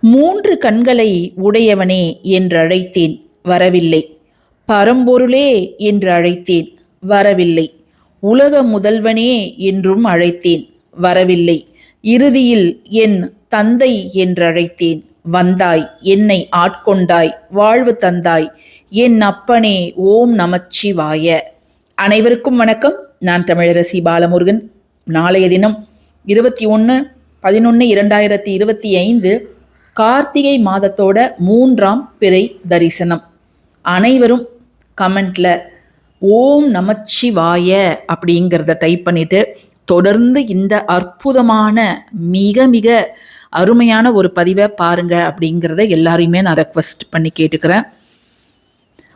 மூன்று கண்களை உடையவனே என்று அழைத்தேன் வரவில்லை. பரம்பொருளே என்று அழைத்தேன் வரவில்லை. உலக முதல்வனே என்றும் அழைத்தேன் வரவில்லை. இறுதியில் என் தந்தை என்று அழைத்தேன் வந்தாய் என்னை ஆட்கொண்டாய் வாழ்வு தந்தாய். என் அப்பனே ஓம் நமச்சிவாய. அனைவருக்கும் வணக்கம். நான் தமிழரசி பாலமுருகன். நாளைய தினம் இருபத்தி ஒன்று பதினொன்று இரண்டாயிரத்தி இருபத்தி ஐந்து கார்த்திகை மாதத்தோட மூன்றாம் பிறை தரிசனம். அனைவரும் கமெண்ட்ல ஓம் நமச்சிவாய அப்படிங்கிறத டைப் பண்ணிட்டு தொடர்ந்து இந்த அற்புதமான மிக மிக அருமையான ஒரு பதிவை பாருங்க அப்படிங்கிறத எல்லாரையுமே நான் ரெக்வஸ்ட் பண்ணி கேட்டுக்கிறேன்.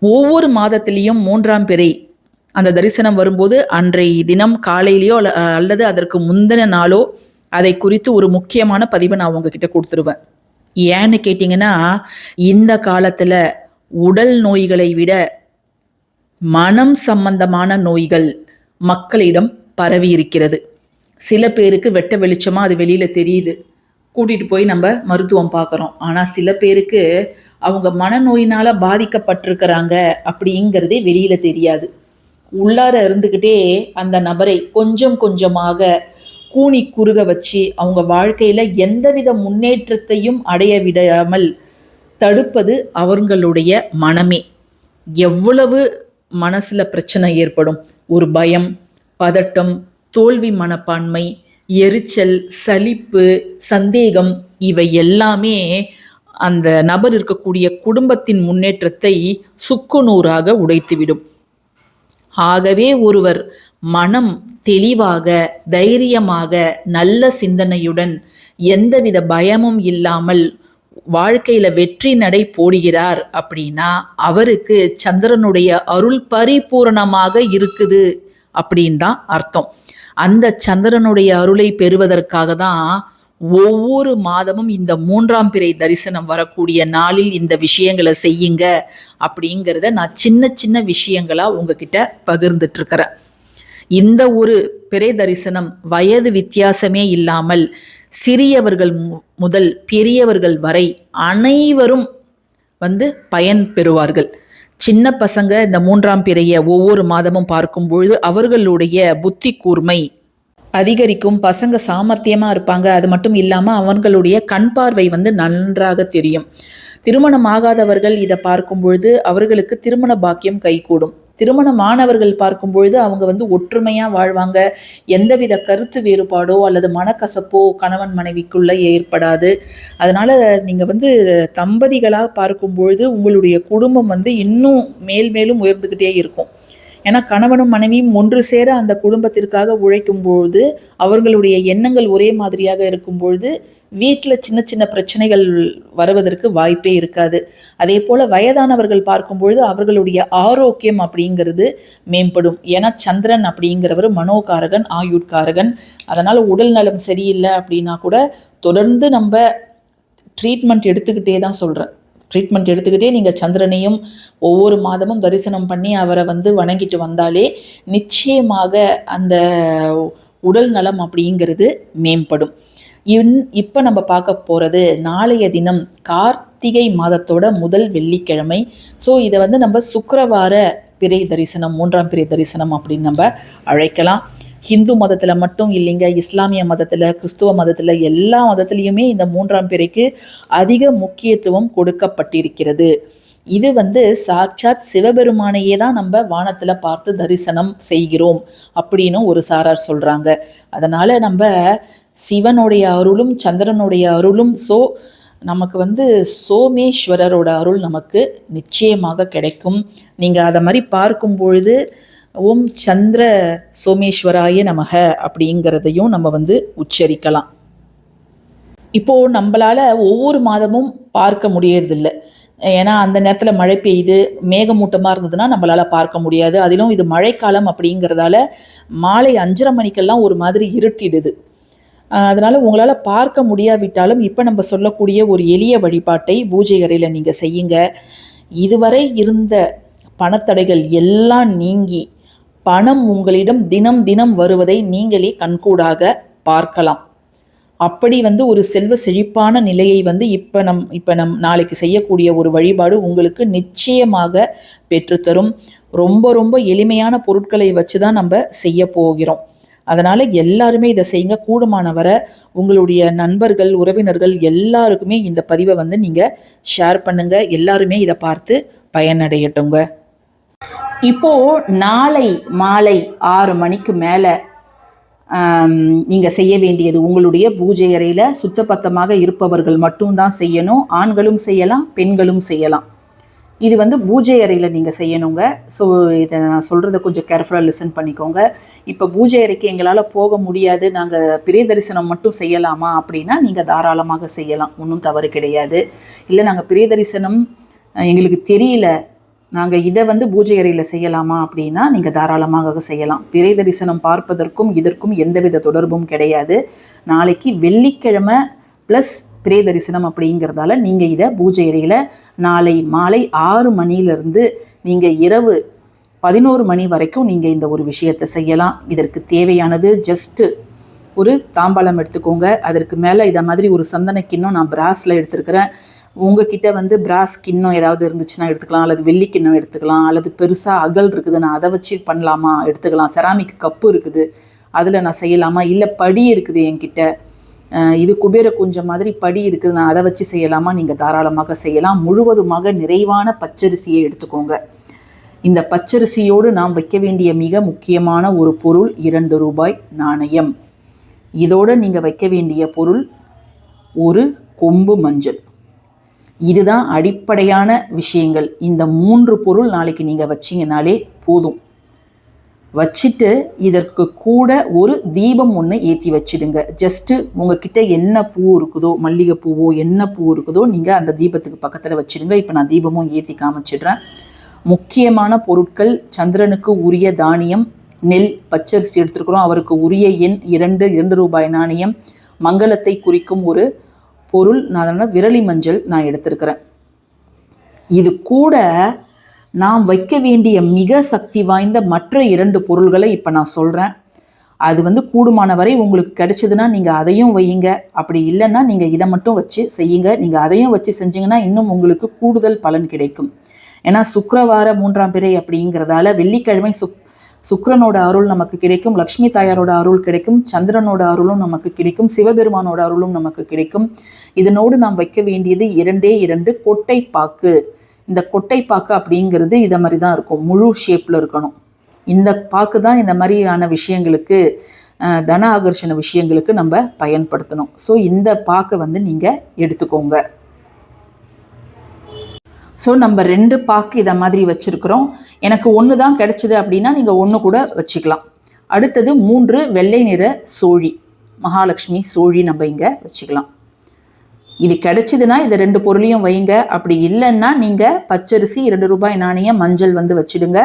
ஒவ்வொரு மாதத்திலையும் மூன்றாம் பிறை அந்த தரிசனம் வரும்போது அன்றைய தினம் காலையிலேயோ அல்ல- அல்லது அதற்கு முந்தின நாளோ அதை குறித்து ஒரு முக்கியமான பதிவை நான் உங்ககிட்ட கொடுத்துருவேன். ஏன்னு கேட்டிங்கன்னா இந்த காலத்தில் உடல் நோய்களை விட மனம் சம்பந்தமான நோய்கள் மக்களிடம் பரவி இருக்கிறது. சில பேருக்கு வெட்ட வெளிச்சமாக அது வெளியில் தெரியுது. கூட்டிகிட்டு போய் நம்ம மருத்துவம் பார்க்குறோம். ஆனால் சில பேருக்கு அவங்க மனநோயினால் பாதிக்கப்பட்டிருக்கிறாங்க அப்படிங்கிறதே வெளியில் தெரியாது. உள்ளார இருந்துக்கிட்டே அந்த நபரை கொஞ்சம் கொஞ்சமாக கூணி குறுக வச்சு அவங்க வாழ்க்கையில எந்தவித முன்னேற்றத்தையும் அடைய விடாமல் தடுப்பது அவர்களுடைய மனமே. எவ்வளவு மனசுல பிரச்சனை ஏற்படும்? ஒரு பயம் பதட்டம் தோல்வி மனப்பான்மை எரிச்சல் சலிப்பு சந்தேகம் இவை எல்லாமே அந்த நபர் இருக்கக்கூடிய குடும்பத்தின் முன்னேற்றத்தை சுக்குநூறாக உடைத்துவிடும். ஆகவே ஒருவர் மனம் தெளிவாக தைரியமாக நல்ல சிந்தனையுடன் எந்தவித பயமும் இல்லாமல் வாழ்க்கையில வெற்றி நடை போடுகிறார் அப்படின்னா அவருக்கு சந்திரனுடைய அருள் பரிபூரணமாக இருக்குது அப்படின்னு தான் அர்த்தம். அந்த சந்திரனுடைய அருளை பெறுவதற்காக தான் ஒவ்வொரு மாதமும் இந்த மூன்றாம் பிறை தரிசனம் வரக்கூடிய நாளில் இந்த விஷயங்களை செய்யுங்க அப்படிங்கிறத நான் சின்ன சின்ன விஷயங்களா உங்ககிட்ட பகிர்ந்துட்டு இருக்கிறேன். இந்த ஒரு பிறை தரிசனம் வயது வித்தியாசமே இல்லாமல் சிறியவர்கள் மு- முதல் பெரியவர்கள் வரை அனைவரும் வந்து பயன் பெறுவார்கள். சின்ன பசங்க இந்த மூன்றாம் பிறைய ஒவ்வொரு மாதமும் பார்க்கும் பொழுது அவர்களுடைய புத்தி கூர்மை அதிகரிக்கும். பசங்க சாமர்த்தியமா இருப்பாங்க. அது மட்டும் இல்லாம அவர்களுடைய கண் பார்வை வந்து நன்றாக தெரியும். திருமணம் ஆகாதவர்கள் இதை பார்க்கும் பொழுது அவர்களுக்கு திருமண பாக்கியம் கைகூடும். திருமணமானவர்கள் பார்க்கும் பொழுது அவங்க வந்து ஒற்றுமையா வாழ்வாங்க. எந்தவித கருத்து வேறுபாடோ அல்லது மனக்கசப்போ கணவன் மனைவிக்குள்ள ஏற்படாது. அதனால நீங்க வந்து தம்பதிகளாக பார்க்கும் பொழுது உங்களுடைய குடும்பம் வந்து இன்னும் மேல் மேலும் உயர்ந்துகிட்டே இருக்கும். ஏன்னா கணவனும் மனைவியும் ஒன்று சேர அந்த குடும்பத்திற்காக உழைக்கும் பொழுது அவர்களுடைய எண்ணங்கள் ஒரே மாதிரியாக இருக்கும் பொழுது வீட்டில் சின்ன சின்ன பிரச்சனைகள் வருவதற்கு வாய்ப்பே இருக்காது. அதே போல வயதானவர்கள் பார்க்கும் பொழுது அவர்களுடைய ஆரோக்கியம் அப்படிங்கிறது மேம்படும். ஏன்னா சந்திரன் அப்படிங்கிறவர் மனோகாரகன் ஆயுட்காரகன். அதனால் உடல் நலம் சரியில்லை அப்படின்னா கூட தொடர்ந்து நம்ம ட்ரீட்மெண்ட் எடுத்துக்கிட்டே தான் சொல்கிறேன் ட்ரீட்மெண்ட் எடுத்துக்கிட்டே நீங்கள் சந்திரனையும் ஒவ்வொரு மாதமும் தரிசனம் பண்ணி அவரை வந்து வணங்கிட்டு வந்தாலே நிச்சயமாக அந்த உடல் நலம் அப்படிங்கிறது மேம்படும். இன் இப்போ நம்ம பார்க்க போகிறது நாளைய தினம் கார்த்திகை மாதத்தோட முதல் வெள்ளிக்கிழமை. ஸோ இதை வந்து நம்ம சுக்கரவார பிறை தரிசனம் மூன்றாம் பிறை தரிசனம் அப்படின்னு நம்ம அழைக்கலாம். ஹிந்து மதத்தில் மட்டும் இல்லைங்க இஸ்லாமிய மதத்தில் கிறிஸ்துவ மதத்தில் எல்லா மதத்துலேயுமே இந்த மூன்றாம் பிறைக்கு அதிக முக்கியத்துவம் கொடுக்கப்பட்டிருக்கிறது. இது வந்து சாட்சாத் சிவபெருமானையே தான் நம்ம வானத்தில் பார்த்து தரிசனம் செய்கிறோம் அப்படின்னு ஒரு சாரார் சொல்கிறாங்க அதனால் நம்ம சிவனுடைய அருளும் சந்திரனுடைய அருளும் சோ நமக்கு வந்து சோமேஸ்வரரோட அருள் நமக்கு நிச்சயமாக கிடைக்கும். நீங்கள் அதை மாதிரி பார்க்கும் பொழுது ஓம் சந்திர சோமேஸ்வராய நமக அப்படிங்கிறதையும் நம்ம வந்து உச்சரிக்கலாம். இப்போ நம்மளால ஒவ்வொரு மாதமும் பார்க்க முடியறதில்ல. ஏன்னா அந்த நேரத்தில் மழை பெய்யுது மேகமூட்டமாக இருந்ததுன்னா நம்மளால் பார்க்க முடியாது. அதிலும் இது மழைக்காலம் அப்படிங்கிறதால மாலை அஞ்சரை மணிக்கெல்லாம் ஒரு மாதிரி இருட்டிடுது. அதனால் உங்களால் பார்க்க முடியாவிட்டாலும் இப்போ நம்ம சொல்லக்கூடிய ஒரு எளிய வழிபாட்டை பூஜை அறையில் நீங்கள் செய்யுங்க. இதுவரை இருந்த பணத்தடைகள் எல்லாம் நீங்கி பணம் உங்களிடம் தினம் தினம் வருவதை நீங்களே கண்கூடாக பார்க்கலாம். அப்படி வந்து ஒரு செல்வ செழிப்பான நிலையை வந்து இப்போ நம் இப்போ நம் நாளைக்கு செய்யக்கூடிய ஒரு வழிபாடு உங்களுக்கு நிச்சயமாக பெற்றுத்தரும். ரொம்ப ரொம்ப எளிமையான பொருட்களை வச்சு தான் நம்ம செய்ய போகிறோம். அதனால் எல்லாருமே இதை செய்யுங்க. கூடுமான வரை உங்களுடைய நண்பர்கள் உறவினர்கள் எல்லாருக்குமே இந்த பதிவை வந்து நீங்கள் ஷேர் பண்ணுங்க. எல்லாருமே இதை பார்த்து பயனடையட்டுங்க. இப்போ நாளை மாலை ஆறு மணிக்கு மேலே நீங்கள் செய்ய வேண்டியது உங்களுடைய பூஜை அறையில் சுத்தபத்தமாக இருப்பவர்கள் மட்டும்தான் செய்யணும் ஆண்களும் செய்யலாம் பெண்களும் செய்யலாம். இது வந்து பூஜை அறையில் நீங்கள் செய்யணுங்க. ஸோ இதை நான் சொல்கிறத கொஞ்சம் கேர்ஃபுல்லாக லிசன் பண்ணிக்கோங்க. இப்போ பூஜை அறைக்கு எங்களால் போக முடியாது நாங்கள் பிரிய தரிசனம் மட்டும் செய்யலாமா அப்படின்னா நீங்கள் தாராளமாக செய்யலாம். ஒன்றும் தவறு கிடையாது. இல்லை நாங்கள் பிரிய தரிசனம் எங்களுக்கு தெரியல நாங்கள் இதை வந்து பூஜை அறையில் செய்யலாமா அப்படின்னா நீங்கள் தாராளமாக செய்யலாம். பிறை தரிசனம் பார்ப்பதற்கும் இதற்கும் எந்தவித தொடர்பும் கிடையாது. நாளைக்கு வெள்ளிக்கிழமை ப்ளஸ் பிறை தரிசனம் அப்படிங்கிறதால நீங்கள் இதை பூஜை அறையில் நாளை மாலை ஆறு மணியிலிருந்து நீங்கள் இரவு பதினோரு மணி வரைக்கும் நீங்கள் இந்த ஒரு விஷயத்தை செய்யலாம். இதற்கு தேவையானது ஜஸ்ட்டு ஒரு தாம்பாளம் எடுத்துக்கோங்க. அதற்கு மேலே இதை மாதிரி ஒரு சந்தன கிண்ணம் நான் பிராஸில் எடுத்துருக்கிறேன். உங்ககிட்ட வந்து பிராஸ் கிண்ணம் ஏதாவது இருந்துச்சுன்னா எடுத்துக்கலாம் அல்லது வெள்ளி கிண்ணம் எடுத்துக்கலாம் அல்லது பெருசாக அகல் இருக்குது நான் அதை வச்சு பண்ணலாமா? எடுத்துக்கலாம். செராமிக் கப்பு இருக்குது. அதில் நான் செய்யலாமா? இல்லை படி இருக்குது என்கிட்ட. இது குபேர குஞ்சம் மாதிரி படி இருக்குது. நான் அதை வச்சு செய்யலாமா? நீங்கள் தாராளமாக செய்யலாம். முழுவதுமாக நிறைவான பச்சரிசியை எடுத்துக்கோங்க. இந்த பச்சரிசியோடு நாம் வைக்க வேண்டிய மிக முக்கியமான ஒரு பொருள் இரண்டு ரூபாய் நாணயம். இதோடு நீங்கள் வைக்க வேண்டிய பொருள் ஒரு கொம்பு மஞ்சள். இதுதான் அடிப்படையான விஷயங்கள். இந்த மூன்று பொருள் நாளைக்கு நீங்கள் வச்சிங்கனாலே போதும். வச்சுட்டு இதற்கு கூட ஒரு தீபம் ஒன்று ஏற்றி வச்சிடுங்க. ஜஸ்ட்டு உங்ககிட்ட என்ன பூ இருக்குதோ மல்லிகை பூவோ என்ன பூ இருக்குதோ நீங்கள் அந்த தீபத்துக்கு பக்கத்தில் வச்சிடுங்க. இப்போ நான் தீபமும் ஏற்றி காமிச்சிடுறேன். முக்கியமான பொருட்கள் சந்திரனுக்கு உரிய தானியம் நெல் பச்சரிசி எடுத்துருக்குறோம். அவருக்கு உரிய எண் இரண்டு இரண்டு ரூபாய் நாணயம். மங்களத்தை குறிக்கும் ஒரு பொருள் நான் அதனால் விரலி மஞ்சள் நான் எடுத்திருக்கிறேன். இது கூட நாம் வைக்க வேண்டிய மிக சக்தி வாய்ந்த மற்ற இரண்டு பொருள்களை இப்போ நான் சொல்கிறேன் அது வந்து கூடுமான வரை உங்களுக்கு கிடைச்சதுன்னா நீங்கள் அதையும் வையுங்க. அப்படி இல்லைன்னா நீங்கள் இதை மட்டும் வச்சு செய்யுங்க. நீங்கள் அதையும் வச்சு செஞ்சீங்கன்னா இன்னும் உங்களுக்கு கூடுதல் பலன் கிடைக்கும். ஏன்னா சுக்கரவார மூன்றாம் பிறை அப்படிங்கிறதால வெள்ளிக்கிழமை சுக் சுக்கிரனோட அருள் நமக்கு கிடைக்கும் லக்ஷ்மி தாயாரோட அருள் கிடைக்கும் சந்திரனோட அருளும் நமக்கு கிடைக்கும் சிவபெருமானோட அருளும் நமக்கு கிடைக்கும். இதனோடு நாம் வைக்க வேண்டியது இரண்டே இரண்டு கொட்டை பாக்கு இந்த கொட்டை பாக்கு அப்படிங்கிறது இதை மாதிரி தான் இருக்கும். முழு ஷேப்பில் இருக்கணும். இந்த பாக்கு தான் இந்த மாதிரியான விஷயங்களுக்கு தன ஆகர்ஷண விஷயங்களுக்கு நம்ம பயன்படுத்தணும். ஸோ இந்த பாக்கை வந்து நீங்கள் எடுத்துக்கோங்க. ஸோ நம்ம ரெண்டு பாக்கு இதை மாதிரி வச்சுருக்குறோம். எனக்கு ஒன்று தான் கிடைச்சிது அப்படின்னா நீங்கள் ஒன்று கூட வச்சுக்கலாம். அடுத்தது மூன்று வெள்ளை நிற சோழி. மகாலட்சுமி சோழி நம்ம இங்கே வச்சுக்கலாம். இது கிடைச்சிதுன்னா இந்த ரெண்டு பொருளையும் வைங்க. அப்படி இல்லைன்னா நீங்கள் பச்சரிசி இரண்டு ரூபாய் நாணயம் மஞ்சள் வந்து வச்சுடுங்க.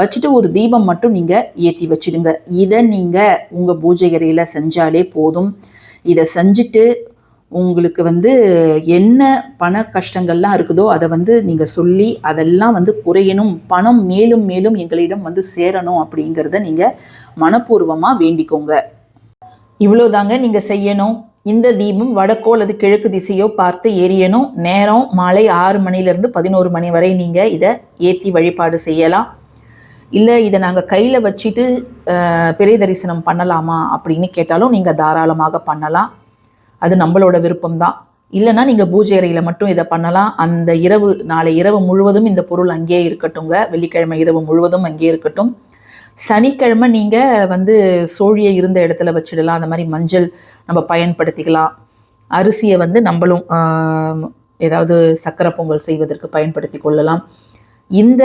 வச்சுட்டு ஒரு தீபம் மட்டும் நீங்கள் ஏற்றி வச்சிடுங்க. இதை நீங்கள் உங்கள் பூஜை அறையில் செஞ்சாலே போதும். இதை செஞ்சுட்டு உங்களுக்கு வந்து என்ன பண கஷ்டங்கள்லாம் இருக்குதோ அதை வந்து நீங்கள் சொல்லி அதெல்லாம் வந்து குறையணும் பணம் மேலும் மேலும் எங்களிடம் வந்து சேரணும் அப்படிங்கிறத நீங்கள் மனப்பூர்வமாக வேண்டிக்கோங்க. இவ்வளோதாங்க நீங்கள் செய்யணும். இந்த தீபம் வடக்கோ அல்லது கிழக்கு திசையோ பார்த்து எரியணும். நேரம் மாலை ஆறு மணிலேருந்து பதினோரு மணி வரை நீங்கள் இதை ஏற்றி வழிபாடு செய்யலாம். இல்லை இதை நாங்கள் கையில் வச்சுட்டு அஹ், பிறை தரிசனம் பண்ணலாமா அப்படின்னு கேட்டாலும் நீங்கள் தாராளமாக பண்ணலாம். அது நம்மளோட விருப்பம்தான். இல்லைன்னா நீங்கள் பூஜை அறையில் மட்டும் இதை பண்ணலாம். அந்த இரவு நாளை இரவு முழுவதும் இந்த பொருள் அங்கேயே இருக்கட்டுங்க வெள்ளிக்கிழமை இரவு முழுவதும் அங்கேயே இருக்கட்டும். சனிக்கிழமை நீங்கள் வந்து சோழியை இருந்த இடத்துல வச்சிடலாம். அந்த மாதிரி மஞ்சள் நம்ம பயன்படுத்திக்கலாம். அரிசியை வந்து நம்மளும் ஏதாவது சக்கரை பொங்கல் செய்வதற்கு பயன்படுத்தி கொள்ளலாம். இந்த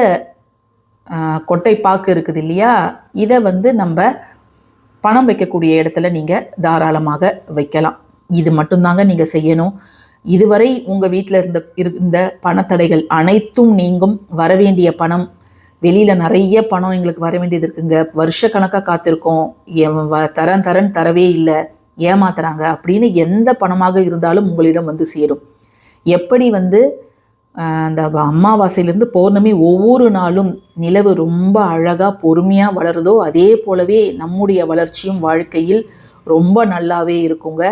கொட்டை பாக்கு இருக்குது இல்லையா? இதை வந்து நம்ம பணம் வைக்கக்கூடிய இடத்துல நீங்கள் தாராளமாக வைக்கலாம். இது மட்டும்தாங்க நீங்கள் செய்யணும். இதுவரை உங்கள் வீட்டில் இருந்த இருந்த பணத்தடைகள் அனைத்தும் நீங்கும். வரவேண்டிய பணம் வெளியில் நிறைய பணம் எங்களுக்கு வர வேண்டியது இருக்குங்க. வருஷக்கணக்காக காத்திருக்கோம். தரன் வ- தரவே இல்லை. ஏமாத்துறாங்க அப்படின்னு எந்த பணமாக இருந்தாலும் உங்களிடம் வந்து சேரும். எப்படி வந்து அந்த அம்மாவாசையிலேருந்து அமாவாசையிலேருந்து பௌர்ணமி ஒவ்வொரு நாளும் நிலவு ரொம்ப அழகாக பொறுமையாக வளருதோ அதே போலவே நம்முடைய வளர்ச்சியும் வாழ்க்கையில் ரொம்ப நல்லாவே இருக்குங்க.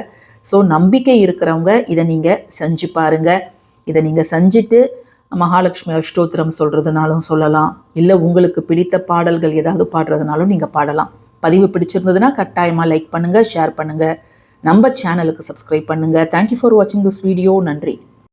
ஸோ நம்பிக்கை இருக்கிறவங்க இதை நீங்கள் செஞ்சு பாருங்க. இதை நீங்கள் செஞ்சுட்டு மகாலட்சுமி அஷ்டோத்திரம் சொல்கிறதுனாலும் சொல்லலாம். இல்லை உங்களுக்கு பிடித்த பாடல்கள் ஏதாவது பாடுறதுனாலும் நீங்கள் பாடலாம். பதிவு பிடிச்சிருந்ததுன்னா கட்டாயமாக லைக் பண்ணுங்கள் ஷேர் பண்ணுங்கள் நம்ம சேனலுக்கு சப்ஸ்கிரைப் பண்ணுங்கள் தேங்க்யூ ஃபார் வாட்சிங் திஸ் வீடியோ நன்றி.